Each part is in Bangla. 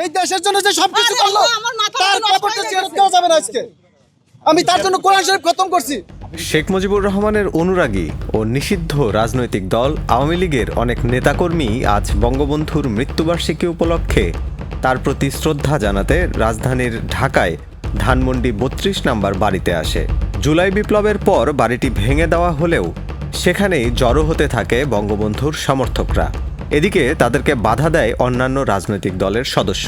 এই দেশের জন্য যে সবকিছু করল আল্লাহ, আমার মাথা তার কবরটা জিয়ারত। দেওয়া যাবে না আজকে। আমি তার জন্য কোরআন শরীফ খতম করছি। শেখ মুজিবুর রহমানের অনুরাগী ও নিষিদ্ধ রাজনৈতিক দল আওয়ামী লীগের অনেক নেতাকর্মী আজ বঙ্গবন্ধুর মৃত্যুবার্ষিকী উপলক্ষে তার প্রতি শ্রদ্ধা জানাতে রাজধানীর ঢাকায় ধানমন্ডি বত্রিশ নাম্বার বাড়িতে আসে। জুলাই বিপ্লবের পর বাড়িটি ভেঙে দেওয়া হলেও সেখানেই জড়ো হতে থাকে বঙ্গবন্ধুর সমর্থকরা। এদিকে তাদেরকে বাধা দেয় অন্যান্য রাজনৈতিক দলের সদস্য।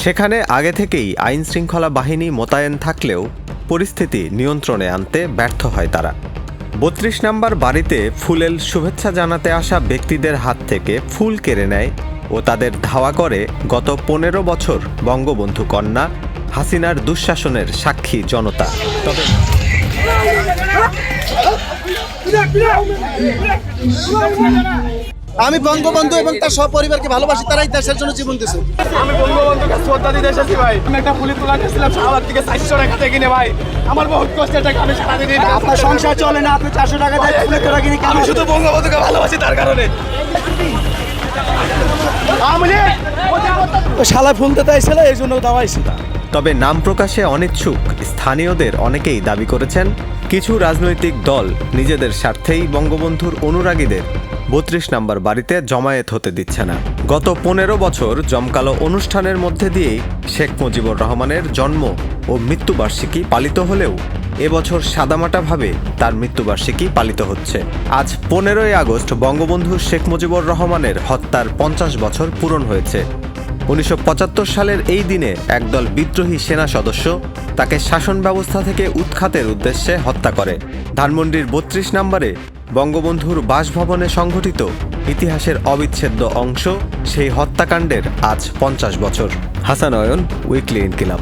সেখানে আগে থেকেই আইন শৃঙ্খলা বাহিনী মোতায়েন থাকলেও পরিস্থিতি নিয়ন্ত্রণে আনতে ব্যর্থ হয় তারা। বত্রিশ নম্বর বাড়িতে ফুলেল শুভেচ্ছা জানাতে আসা ব্যক্তিদের হাত থেকে ফুল কেড়ে নেয় ও তাদের ধাওয়া করে গত পনেরো বছর বঙ্গবন্ধু কন্যা হাসিনার দুঃশাসনের সাক্ষী জনতা। তবে আমি বঙ্গবন্ধু এবং তার সপরিবারকে ভালোবাসি তারাই দেশের জন্য জীবন দিয়েছে। আমি বঙ্গবন্ধুকে শ্রদ্ধা দিতে এসেছি ভাই। আমি একটা পুলিশ তোলা গেছিলাম শাহবাগ থেকে চারশো টাকা থেকে কিনে ভাই। আমার বহুত কষ্টের টাকা আমি সারাদিন আপনার সংসার চলে না আপনি চারশো টাকা দিয়ে ফুলের তোরা কিনে আমি শুধু বঙ্গবন্ধুকে ভালোবাসি তার কারণে। শালা ফুল দিতে আইছিল এই জন্য দাওয়াইছি তবে নাম প্রকাশে অনিচ্ছুক স্থানীয়দের অনেকেই দাবি করেছেন কিছু রাজনৈতিক দল নিজেদের স্বার্থেই বঙ্গবন্ধুর অনুরাগীদের বত্রিশ নাম্বার বাড়িতে জমায়েত হতে দিচ্ছে না। গত পনেরো বছর জমকালো অনুষ্ঠানের মধ্যে দিয়েই শেখ মুজিবুর রহমানের জন্ম ও মৃত্যুবার্ষিকী পালিত হলেও এবছর সাদামাটাভাবে তার মৃত্যুবার্ষিকী পালিত হচ্ছে। আজ পনেরোই আগস্ট বঙ্গবন্ধু শেখ মুজিবুর রহমানের হত্যার পঞ্চাশ বছর পূরণ হয়েছে। উনিশশো পঁচাত্তর সালের এই দিনে একদল বিদ্রোহী সেনা সদস্য তাকে শাসন ব্যবস্থা থেকে উৎখাতের উদ্দেশ্যে হত্যা করে। ধানমন্ডির বত্রিশ নম্বরে বঙ্গবন্ধুর বাসভবনে সংঘটিত ইতিহাসের অবিচ্ছেদ্য অংশ সেই হত্যাকাণ্ডের আজ পঞ্চাশ বছর। হাসানয়ন উইকলি ইনকিলাব।